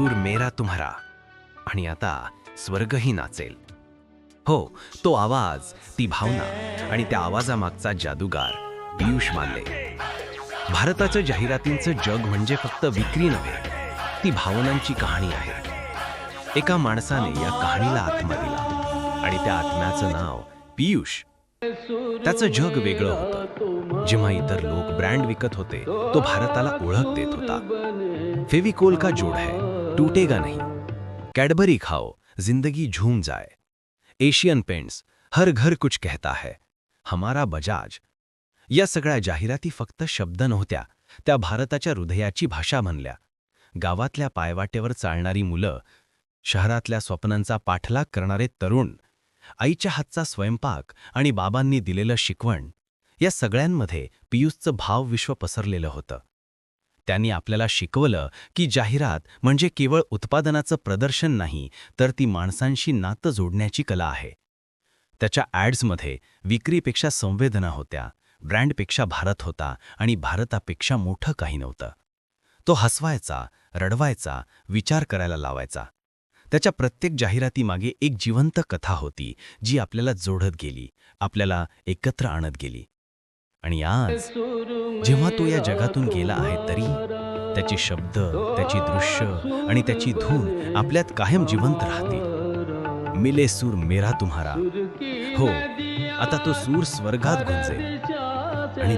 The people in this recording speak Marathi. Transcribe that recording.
सूर मेरा तुम्हारा. आणि आता स्वर्गही नाचेल. हो तो आवाज ती भावना आणि त्या आवाजामागचा जादूगार पियुष मानले. भारताचं जाहिरातींचं जग म्हणजे फक्त विक्री नव्हे ती भावनांची कहाणी आहे. एका माणसाने या कहाणीला आत्मा दिला आणि त्या आत्म्याचं नाव पियुष. त्याचं जग वेगळं होतं. जेव्हा इतर लोक ब्रँड विकत होते तो भारताला ओळख देत होता. फेविकोल का जोड है? टूटेगा नहीं। कैडबरी खाओ जिंदगी झूम जाए। एशियन पेंट्स हर घर कुछ कहता है हमारा बजाज। या सगळ्या जाहिराती फक्त शब्द नव्हत्या त्या भारताच्या हृदयाची भाषा म्हणल्या गावातल्या पायवाटेवर चालणारी मुलं शहरातल्या स्वप्नांचा पाठलाग करणारे तरुण आईच्या हातचा स्वयंपाक आणि बाबांनी दिलेलं शिकवण या सगळ्यांमध्ये पियुषचं भावविश्व पसरलेलं होतं. त्यांनी आपल्याला शिकवलं की जाहिरात म्हणजे केवळ उत्पादनाचं प्रदर्शन नाही तर ती माणसांशी नातं जोडण्याची कला आहे. त्याच्या ॲड्समध्ये विक्रीपेक्षा संवेदना होत्या ब्रँडपेक्षा भारत होता आणि भारतापेक्षा मोठं काही नव्हतं. तो हसवायचा रडवायचा विचार करायला लावायचा. त्याच्या प्रत्येक जाहिरातीमागे एक जिवंत कथा होती जी आपल्याला जोडत गेली आपल्याला एकत्र आणत गेली. आणि आज जेव्हा तो या जगातून गेला आहे तरी त्याचे शब्द त्याची दृश्य आणि त्याची धून आपल्यात कायम जिवंत राहतील. मिले सूर मेरा तुम्हारा. हो आता तो सूर स्वर्गात गुंजेल. आणि